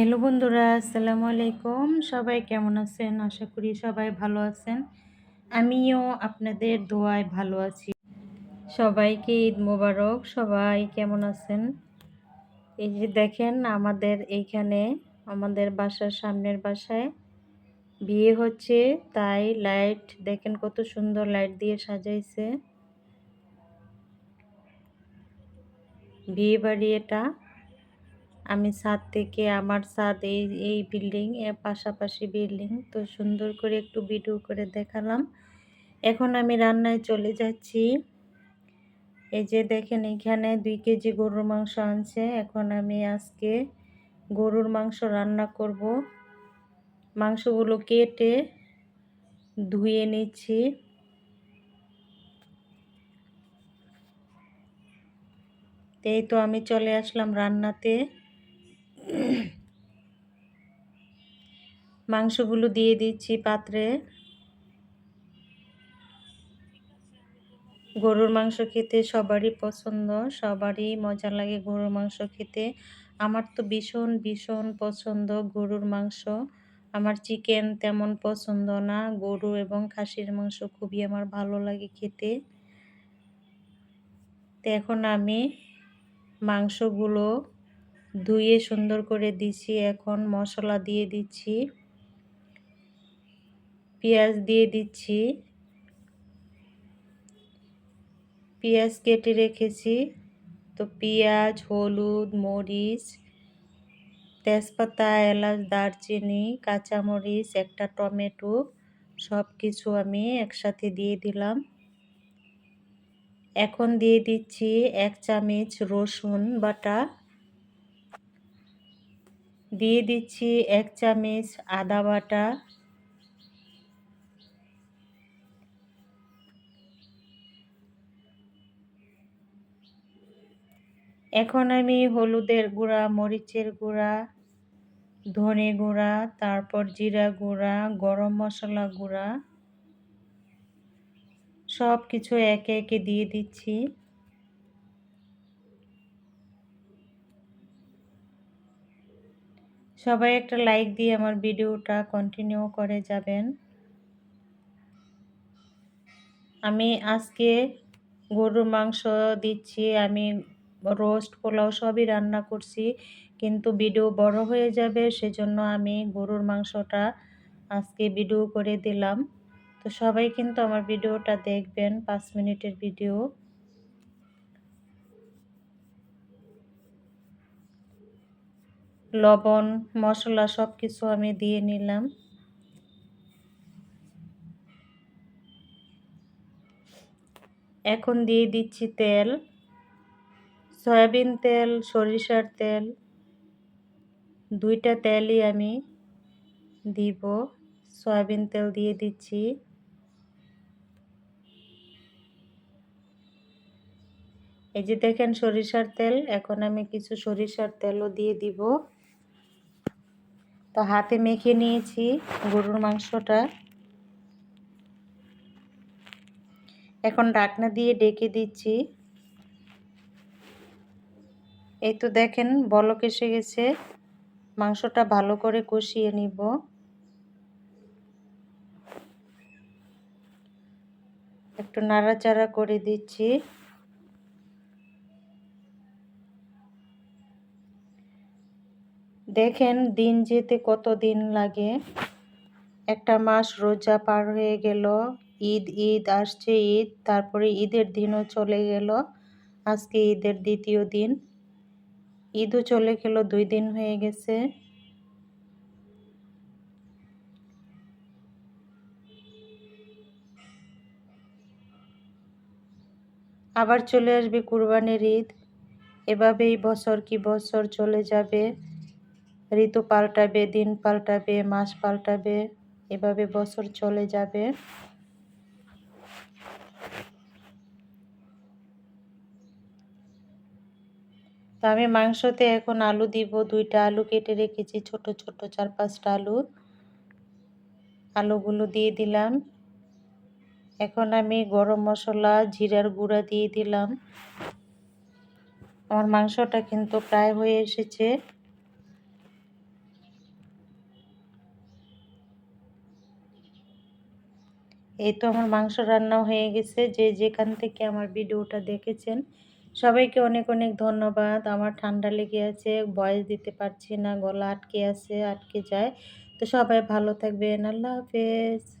Hello বন্ধুরা, আসসালামু আলাইকুম। সবাই কেমন আছেন? আশা করি সবাই ভালো আছেন। আমিও আপনাদের দোয়ায় ভালো আছি। সবাইকে ঈদ মোবারক। সবাই কেমন আছেন? এই যে দেখেন, আমাদের এইখানে, আমাদের বাসার সামনের বাসায় বিয়ে হচ্ছে। তাই লাইট, দেখেন কত সুন্দর লাইট দিয়ে সাজাইছে। বিয়ে বাড়ি এটা। আমি ছাদ থেকে আমার ছাদ, এই এই বিল্ডিং, এর পাশাপাশি বিল্ডিং। তো সুন্দর করে একটু ভিডিও করে দেখালাম। এখন আমি রান্নায় চলে যাচ্ছি। এই যে দেখেন, এখানে দুই কেজি গরুর মাংস আনছে। এখন আমি আজকে গরুর মাংস রান্না করব। মাংসগুলো কেটে ধুয়ে নিচ্ছি। এই তো আমি চলে আসলাম রান্নাতে। মাংসগুলো দিয়ে দিচ্ছি পাত্রে। গরুর মাংস খেতে সবারই পছন্দ, সবারই মজা লাগে গরুর মাংস খেতে। আমার তো ভীষণ ভীষণ পছন্দ গরুর মাংস। আমার চিকেন তেমন পছন্দ না, গরু এবং খাসির মাংস খুবই আমার ভালো লাগে খেতে। তো এখন আমি মাংসগুলো ধুয়ে সুন্দর করে দিছি, এখন মশলা দিয়ে দিচ্ছি। পেঁয়াজ দিয়ে দিচ্ছি। পেঁয়াজ কেটে রেখেছি। তো পেঁয়াজ, হলুদ, মরিচ, তেজপাতা, এলাচ, দারচিনি, কাঁচামরিচ, একটা টমেটো সব কিছু আমি একসাথে দিয়ে দিলাম। এখন দিয়ে দিচ্ছি এক চামচ রসুন বাটা। দিয়ে দিচ্ছি এক চামচ আদা বাটা। এখন আমি হলুদের গুঁড়া, মরিচের গুঁড়া, ধনে গুঁড়া, তারপর জিরা গুঁড়া, গরম মশলা গুঁড়া সব কিছু একে একে দিয়ে দিচ্ছি। সবাই একটা লাইক দিয়ে আমার ভিডিওটা কন্টিনিউ করে যাবেন। আমি আজকে গরুর মাংস দিচ্ছি, আমি রোস্ট পোলাও সবই রান্না করছি, কিন্তু ভিডিও বড় হয়ে যাবে, সেজন্য আমি গরুর মাংসটা আজকে ভিডিও করে দিলাম। তো সবাই কিন্তু আমার ভিডিওটা দেখবেন, পাঁচ মিনিটের ভিডিও লবণ, মশলা সব কিছু আমি দিয়ে নিলাম। এখন দিয়ে দিচ্ছি তেল। সয়াবিন তেল, সরিষার তেল, দুইটা তেলই আমি দিব। সয়াবিন তেল দিয়ে দিচ্ছি। এই যে দেখেন সরিষার তেল, এখন আমি কিছু সরিষার তেলও দিয়ে দিব। তো হাতে মেখে নিয়েছি গরুর মাংসটা। এখন ডাকনা দিয়ে ডেকে দিচ্ছি। এই তো দেখেন, বলক এসে গেছে। মাংসটা ভালো করে কষিয়ে নিব। একটু নাড়াচাড়া করে দিচ্ছি। দেখেন, দিন যেতে কত দিন লাগে। একটা মাস রোজা পার হয়ে গেল। ঈদ ঈদ আসছে, ঈদ। তারপরে ঈদের দিনও চলে গেল। আজকে ঈদের দ্বিতীয় দিন। ঈদও চলে গেল, দুই দিন হয়ে গেছে। আবার চলে আসবে কুরবানির ঈদ। এভাবেই বছর কি বছর চলে যাবে। ঋতু পাল্টাবে, দিন পাল্টাবে, মাস পাল্টাবে, এভাবে বছর চলে যাবে। তো আমি মাংসতে এখন আলু দিব, দুইটা আলু কেটে রেখেছি, ছোট ছোট চার, পাঁচটা আলু। আলুগুলো দিয়ে দিলাম। এখন আমি গরম মশলা, জিরার গুঁড়া দিয়ে দিলাম। আমার মাংসটা কিন্তু প্রায় হয়ে এসেছে। এই তো আমার মাংস রান্না হয়ে গেছে। যে যেখান থেকে আমার ভিডিওটা দেখেছেন সবাইকে অনেক অনেক ধন্যবাদ। আমার ঠান্ডা লেগে আছে, বয়স দিতে পারছি না, গলা আটকে আছে, আটকে যায়। তো সবাই ভালো থাকবেন। আল্লাহ হাফেজ।